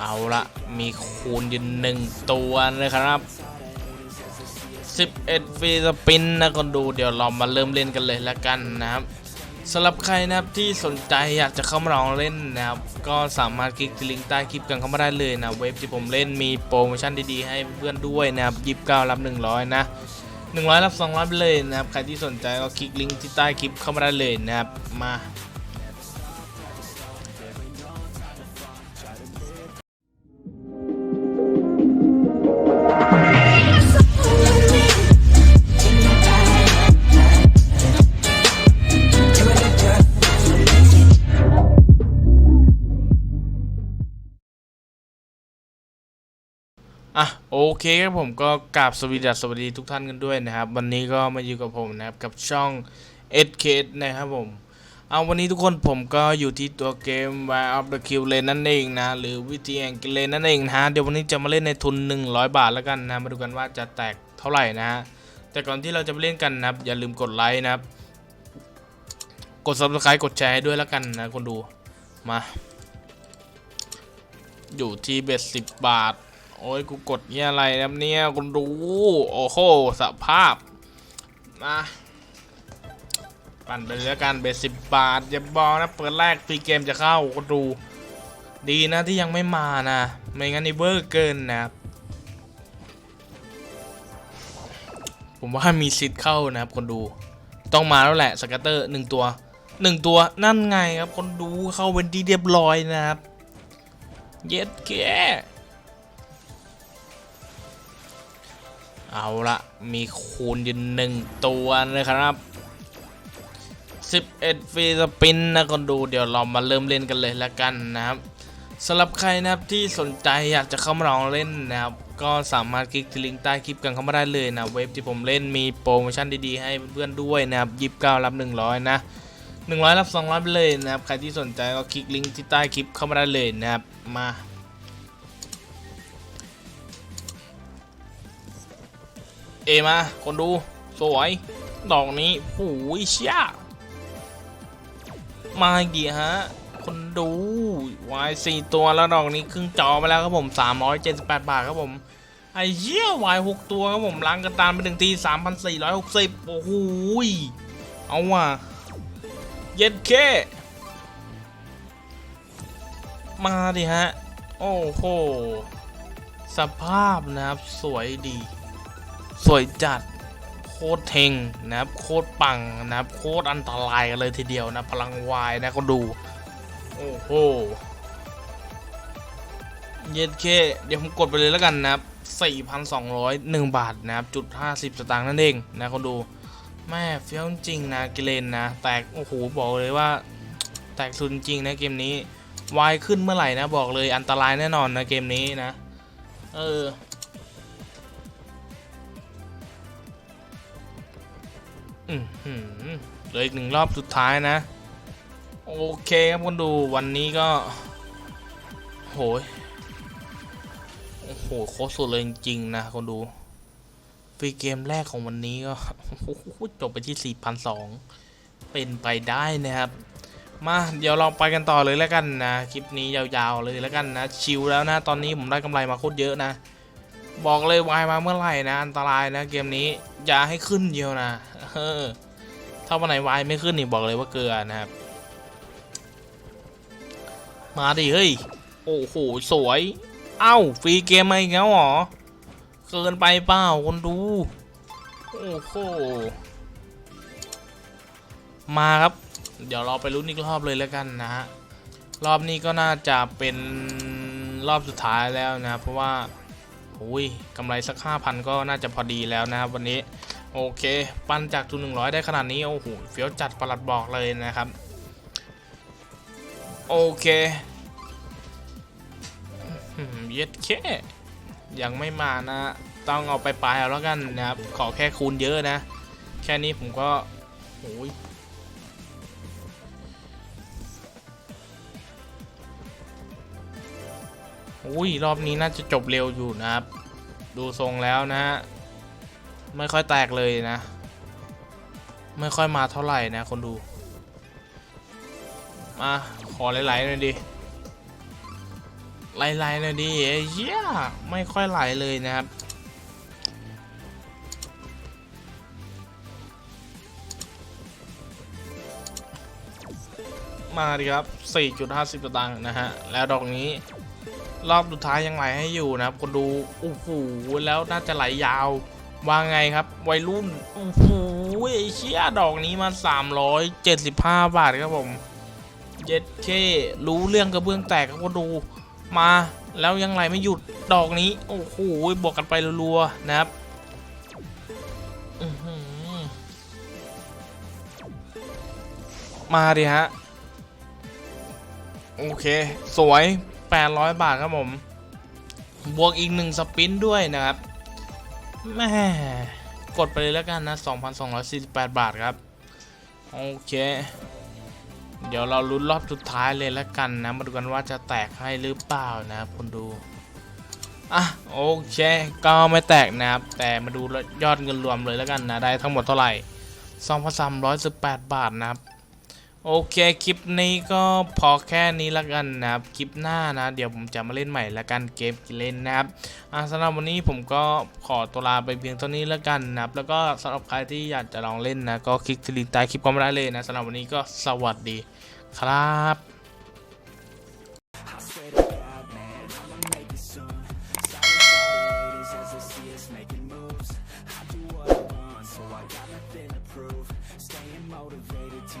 เอาละมีคูณยืนหนึ่งตัวเลยครับ 11ฟีสปินนะคนดูเดี๋ยวเรามาเริ่มเล่นกันเลยละกันนะครับสำหรับใครนะครับที่สนใจอยากจะเข้ามาลองเล่นนะครับก็สามารถคลิกที่ลิงก์ใต้คลิปกันเข้ามาได้เลยนะเว็บที่ผมเล่นมีโปรโมชั่นดีๆให้เพื่อนด้วยนะครับยิบเก้ารับ 100 นะ 100 รับ 200 ไปเลยนะครับใครที่สนใจก็คลิกลิงก์ที่ใต้คลิปเข้ามาได้เลยนะครับมา อะโอเคครับผมก็กราบสวัสดีสวัสดีทุกท่านกันด้วยนะครับ วันนี้ก็มาอยู่กับผมนะครับกับช่อง s k นะครับผมเอาวันนี้ทุกคนผมก็อยู่ที่ตัวเกม Wild of the Kill Lane นั่นเองนะ หรือวิธีแห่งกิเลนนั่นเองนะเดี๋ยววันนี้จะมาเล่นในทุน 100 บาทแล้วกันนะมาดูกันว่าจะแตกเท่าไหร่นะฮะแต่ก่อนที่เราจะไปเล่นกันนะครับ อย่าลืมกดไลค์นะครับ กด subscribe กดแชร์ให้ด้วยแล้วกันนะคนดูมา อยู่ที่เบ็ดสิบบาท โอ้ยกูกดเนี่ยอะไรนะเนี่ยคุณดูโอ้โหสภาพมาปั่นไปเลยแล้วกันเบสสิบบาท อย่าบอกนะ เปิดแรกฟรีเกมจะเข้าคุณดู ดีนะที่ยังไม่มานะ ไม่งั้นนี่เบอร์เกินนะครับผมว่ามีสิทธิ์เข้านะครับคนดู ต้องมาแล้วแหละสกัตเตอร์หนึ่งตัวหนึ่งตัวนั่นไงครับ คนดูเข้าเป็นที่เรียบร้อยนะครับ เย็ดแก เอาละมีคูณยืนหนึ่งตัวนะครับ11ฟรีสปินนะคนดูเดี๋ยวเรามาเริ่มเล่นกันเลยละกันนะครับสำหรับใครนะครับที่สนใจอยากจะเข้ามาลองเล่นนะครับก็สามารถคลิกที่ลิงก์ใต้คลิปกันเข้ามาได้เลยนะเว็บที่ผมเล่นมีโปรโมชั่นดีๆให้เพื่อนๆด้วยนะครับยิบเก้ารับ 100 นะ 100 รับ 200 ไปเลยนะครับใครที่สนใจก็คลิกลิงก์ที่ใต้คลิปเข้ามาได้เลยนะครับมา เอมา คนดู สวย ดอกนี้หูยเชี่ยมาอีกดีฮะ คนดูวายสี่ตัวแล้วดอกนี้ครึ่งจอไปแล้วครับผม 378 บาทครับผม ไอ้เหี้ยวายหกตัวครับผมล้างกระตานไปหนึ่งที 3,460 โอ้โหยเอาว่ะ เย็ดเคมาดิฮะ โอ้โห สภาพนะครับ สวยดี สวยจัดโคตรเทงนะครับโคตรปังนะครับโคตรอันตรายกันเลยทีเดียวนะพลังวายนะก็ดูโอ้โหเย็ดเคเดี๋ยวผมกดไปเลยแล้วกันนะครับ4,201 บาทนะครับจุด50 สตางค์นั่นเองนะคนดูแม่เฟี้ยวจริงนะกิเลนนะ แตก โอ้โห บอกเลยว่า แตกสุดจริงนะเกมนี้ วายขึ้นเมื่อไหร่นะ บอกเลยอันตรายแน่นอนนะเกมนี้นะ เออ เหลืออีกหนึ่งรอบสุดท้ายนะ โอเคครับคนดูวันนี้ก็ โหยโอ้โหโคตรสุดเลยจริงๆนะคนดูฟรีเกมแรกของวันนี้ก็จบไปที่ 4,200 เป็นไปได้นะครับ มาเดี๋ยวเราไปกันต่อเลยแล้วกันนะ คลิปนี้ยาวๆเลยแล้วกันนะ ชิลแล้วนะ ตอนนี้ผมได้กำไรมาโคตรเยอะนะ บอกเลยวายมาเมื่อไหร่นะ อันตรายนะเกมนี้อย่าให้ขึ้นเดียวนะ เออถ้าวันไหนวายไม่ขึ้นนี่บอกเลยว่าเกลือนะครับ มาดิเฮ้ย โอ้โห สวย เอ้า ฟรีเกมมาอีกแล้วหรอ เกินไปเปล่าคนดู โอ้โห มาครับ เดี๋ยวเราไปลุ้นอีกรอบเลยแล้วกันนะฮะ รอบนี้ก็น่าจะเป็นรอบสุดท้ายแล้วนะ เพราะว่าอุ้ยกำไรสักห้าพันก็น่าจะพอดีแล้วนะครับวันนี้ โอเค ปั้นจากทุนหนึ่งร้อยได้ขนาดนี้ โอ้โหเฟี้ยวจัดประหลัดบอกเลยนะครับ โอเคเย็ดแค่ยังไม่มานะ ต้องเอาไปปลายเอาแล้วกันนะครับ ขอแค่คูณเยอะนะ แค่นี้ผมก็โอ้ยอุ้ยรอบนี้น่าจะจบเร็วอยู่นะครับ ดูทรงแล้วนะ ไม่ค่อยแตกเลยนะ ไม่ค่อยมาเท่าไหร่นะ คนดู มาขอไหลๆหน่อยดิไหลๆหน่อยดิไอ้เหี้ยไม่ค่อยไหลเลยนะครับมาดิครับ 4.50สตางค์นะฮะ แล้วดอกนี้ รอบสุดท้ายยังไหลให้อยู่นะครับคนดู โอ้โห แล้วน่าจะไหลยาว ว่าไงครับ วัยรุ่น โอ้โหไอ้เชี่ยดอกนี้มา 375 บาทครับผมเย็ดเครู้เรื่องกระเบื้องแตกครับคนดูมาแล้วยังไหลไม่หยุดดอกนี้ โอ้โหบวกกันไปรัวๆนะครับมาดิฮะ โอเค สวย 800 บาทครับผม บวกอีกหนึ่งสปินด้วยนะครับ แม่กดไปเลยแล้วกันนะ 2,248 บาทครับ โอเค เดี๋ยวเราลุ้นรอบสุดท้ายเลยแล้วกันนะ มาดูกันว่าจะแตกให้หรือเปล่านะครับคนดู อะ โอเค ก็ไม่แตกนะครับ แต่มาดูยอดเงินรวมเลยแล้วกันนะ ได้ทั้งหมดเท่าไหร่ 2,318 บาทนะครับ โอเคคลิปนี้ก็พอแค่นี้ละกันนะครับคลิปหน้านะ เดี๋ยวผมจะมาเล่นใหม่ละกันเกมกิเล่นนะครับสำหรับวันนี้ผมก็ขอตัวลาไปเพียงเท่านี้ละกันนะครับแล้วก็สำหรับใครที่อยากจะลองเล่นนะก็คลิกที่ลิงก์ใต้คลิปก็มาได้เลยนะสำหรับวันนี้ก็สวัสดีครับ